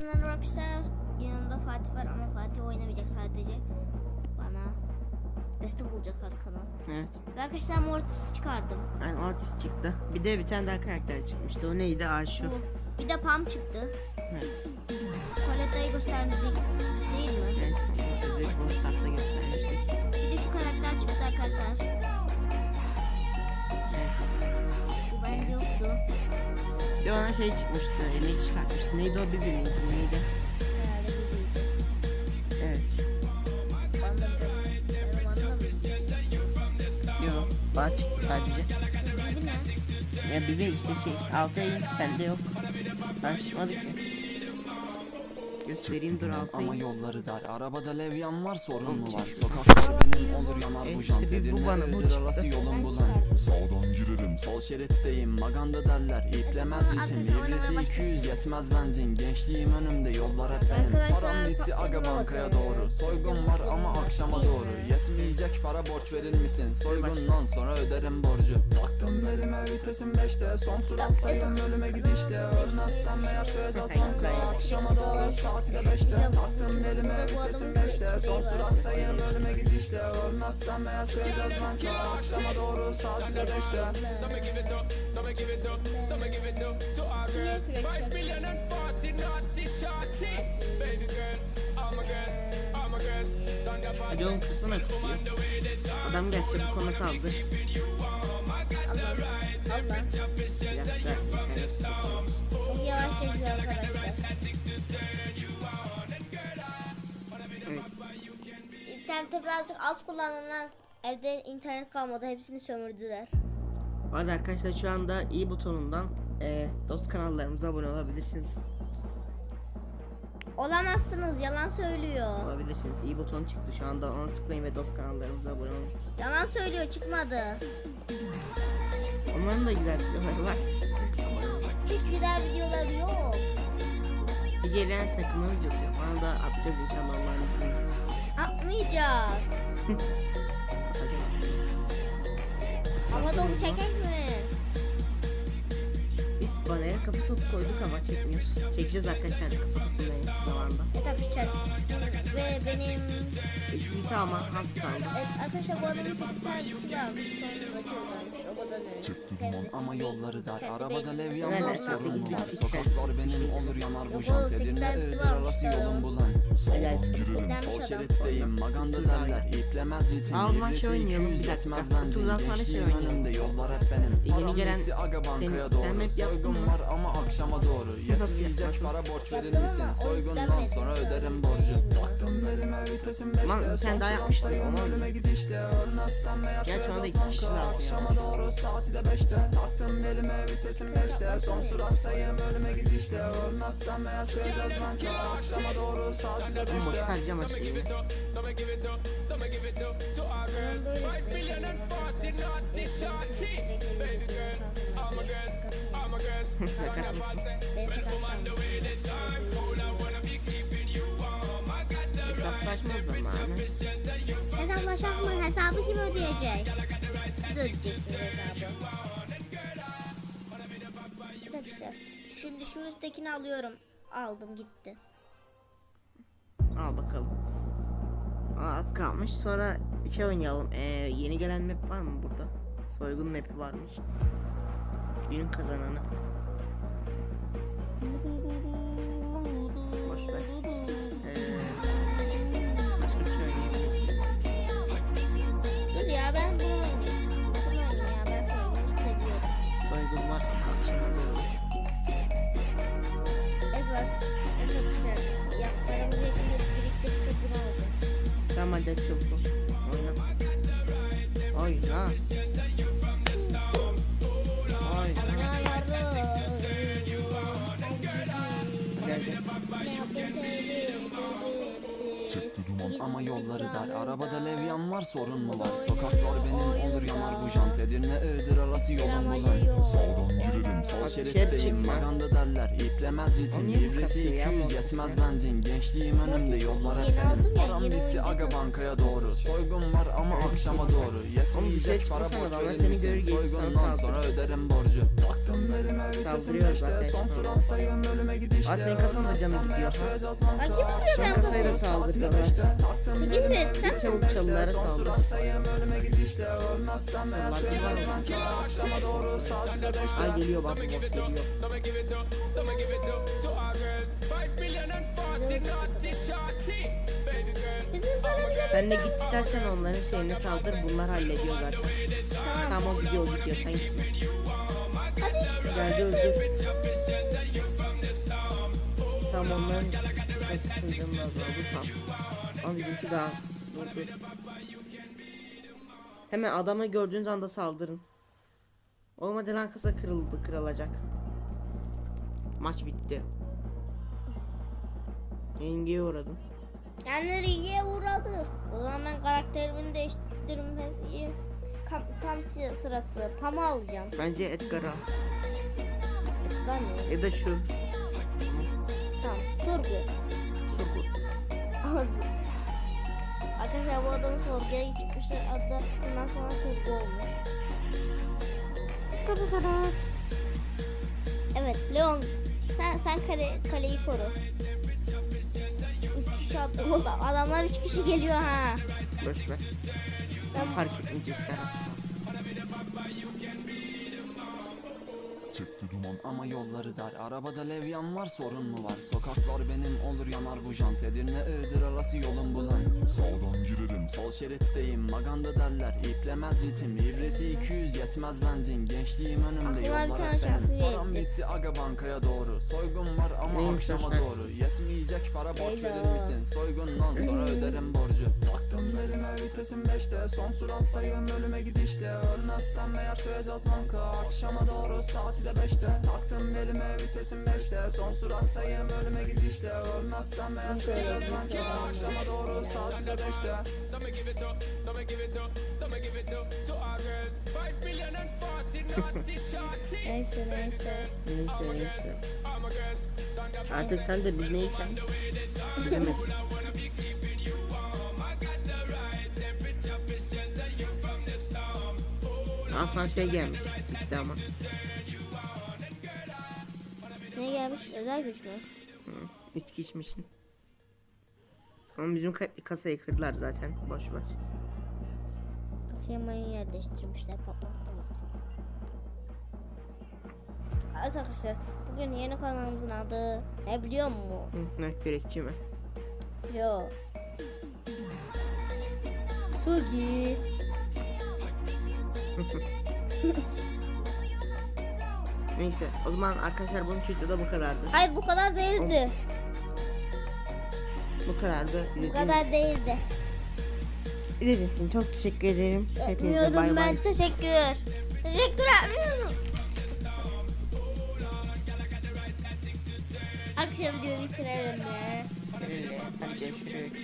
Bunlar Rockstar yanımda Fatih var ama Fatih oynamayacak sadece. Bana destek olacak arkana. Evet. Ve arkadaşlar Mortis çıkardım. Yani artist çıktı. Bir de bir tane daha karakter çıkmıştı. O neydi? Aşu. Bu. Bir de Pam çıktı. Evet. Palettayı gösterdi değil, mi? Evet. Öbür Stars'ta göstermiştik. Bir de şu karakter çıktı arkadaşlar. Evet. Bu bence yoktu. Bir bana şey çıkmıştı. Emir çıkartmıştı. Neydi o? Bibi miydi? Neydi? Evet. Yok. Bana çıktı sadece. Ya Bibi işte şey. Altı ayın. Sende yok. Sana çıkmadı ki. Göstereyim dur altı Ama yolları dar. Arabada levyan var sorun mu var? Sokaklar benim olur yanar E bu işte jant bir bu bana, bu Edirne çıktı. arası yolun bulan. Sağdan girelim Sol şeritteyim maganda derler. İplemez İbrisi oynamaya 200 yetmez benzin. Gençliğim önümde yollar hep benim. Arkadaşlar, Param bitti aga bankaya bakın. doğru. Soygun var ama akşama doğru. Yetmeyecek para borç verir misin? Soygundan sonra öderim borcu. Taktım belime vitesim 5'te Son surattayım ölüme gidişte. Ölmezsem eğer söz banka Akşama doğru saat ile 5'te Taktım belime vitesim 5'te Son surattayım ölüme gidişte Ölmezsem eğer söz banka Akşama doğru saat ile 5'te Niye sürekli? Hadi oğlum kırsana kutuyu. Adam gelecek bu konu saldı. Allah. Çok yavaş çekiyor arkadaşlar. İnternette birazcık az kullanılan evde internet kalmadı. Hepsini sömürdüler. Bu arada arkadaşlar şu anda i butonundan e, dost kanallarımıza abone olabilirsiniz. Olamazsınız. Yalan söylüyor. Olabilirsiniz. i butonu çıktı şu anda ona tıklayın ve dost kanallarımıza abone olun. Yalan söylüyor. Çıkmadı. Onların da güzel videoları var. Hiç güzel videoları yok. Bir Ceren takımı videosu yok. Ona da atacağız inşallah Allah'ın izniyle. Atmayacağız. Havada onu çekek mi? Biz banere kapı topu koyduk ama çekmiyoruz. Çekeceğiz arkadaşlar kapı topunu en zamanda. Evet arkadaşlar. Ve benim... 8 biti ama az kaldı. Evet arkadaşlar bu adamın 8 tane biti varmış. Sonra kaçıyorlarmış. O kadar öyle. Ama yolları dar. Arabada sorun var piksel. Sokaklar benim olur yanar bu jant Iğdır varmış arası yolun bulan. Girelim. Dinlenmiş Sol şeritteyim. Maganda derler. İplemez ritim Al maç oynayalım, bir 200 dakika. turdan sonra şey oynayalım. önümde yollar hep benim. Yeni gelen aga sen- hep yaptın mı? var ama akşama doğru. Yetmeyecek para borç verir misin? Soygundan sonra öderim borcu. Taktım belime vitesim 5'te Bir tane daha yapmıştı, onu ölüme gidişte Ölmezsem eğer Gerçi söz ona da iki kişi lazım ya. Akşama doğru saat ile 5'te Taktım belime vitesim 5'te Son surattayım ölüme gidişte Ölmezsem eğer söz banka Akşama doğru saat ile Oğlum boş 5'te harcama şeyi. Ben böyle gitmeyi seviyorum arkadaşlar. Sakat mısın? Ben sakatsam. Hesaplaşma zamanı. Hesaplaşak mı? Hesabı kim ödeyecek? Siz ödeyeceksiniz hesabı. Arkadaşlar şimdi şu üsttekini alıyorum. Aldım gitti. Al bakalım. Aa, az kalmış. Sonra şey oynayalım. Ee, yeni gelen map var mı burada? Soygun map'i varmış. Günün kazananı. Boş ver. Tamam hadi aç çabuk Ama yolları dar Arabada levyan var sorun mu var Sokaklar benim olur yanar bu jant Edirne Iğdır arası yolun bulan Sağdan girerim dışarı şeritteyim maganda derler. İplemez ritim O niye bu ibresi kasıyor ya, 200 mortisi? yetmez benzin. Gençliğim önümde yollar hep benim Param bitti aga bankaya doğru. Soygun var ama akşama doğru. Yetmeyecek para borç verir seni misin Soygundan sonra öderim borcu Saldırıyor zaten Aa, senin kasan da Ölmezsem gidiyor. Bak kim vuruyor Senin ben kasayla kafamı? saldırıyorlar. Sekiz mi etsem? Çabuk çalılara saldır. İle beşte Ay geliyor bak bak geliyor. Bizim paramıza Sen de git istersen onların şeyine saldır bunlar hallediyor zaten. Tamam o gidiyor o gidiyor sen gitme. Geldi öldür. Tamam onların kasasının canı da azaldı tamam. Ama bizimki daha vurdu. Hemen adamı gördüğünüz anda saldırın. Olmadı lan kasa kırıldı kırılacak. Maç bitti. Yenilgiye uğradım. Yenilgiye uğradık. O zaman ben karakterimin değiştirmeyi tam sı- sırası. Pama alacağım. Bence Edgar'a Edgar ne? ya da şu Tamam. Sorgu. Surgu. Arkadaşlar bu adamı sorguya gitmişler. Adı bundan sonra sorgu olmuş. Evet Leon sen sen kale, kaleyi koru. Üç kişi attı. Adamlar üç kişi geliyor ha. Boş ver. Ben fark etmeyecekler aslında. Çıktı duman. Ama yolları dar Arabada levyan var sorun mu var? Sokaklar benim olur yanar bu jant. Edirne Iğdır arası yolun bulan Sağdan girerim. Sol şeritteyim maganda derler İplemez ritim. İbresi 200 yetmez benzin. Gençliğim önümde Aklıma yollar benim. Param bitti aga bankaya doğru. Soygun var ama Neymiş akşama doğru Yetmeyecek para borç verir misin? Soygundan sonra öderim borcu. Taktım belime vitesim 5'te Son surattayım ölüme gidişte. Ölmezsem eğer söyleyeceğiz banka Akşama doğru saat ile 5'te Taktım belime vitesim 5'te Son surattayım ölüme gidişte Ölmezsem eğer söyleyeceğiz banka Akşama doğru saat ile 5'te Neyse neyse. Neyse neyse. Artık sen de bir neysen. Bilemedik. Aa sana şey gelmiş. Bitti ama. Ne gelmiş? Özel güç mü? İçki içmişsin. Ama bizim ka- kasayı kırdılar zaten. Boş ver. Sinemayı yerleştirmişler patlattılar. Evet arkadaşlar bugün yeni kanalımızın adı ne biliyor musun? Hı, ne kürekçi mi? Yo. Sugi. Neyse o zaman arkadaşlar bunun videoda bu kadardı. Hayır bu kadar değildi. Bu kadardı. Bu kadar değildi. İzlediğiniz için çok teşekkür ederim. Hepinize bay bay. ben teşekkür. Teşekkür etmiyorum. Arkadaşlar videoyu bitirelim mi? Seninle. Hadi görüşürüz.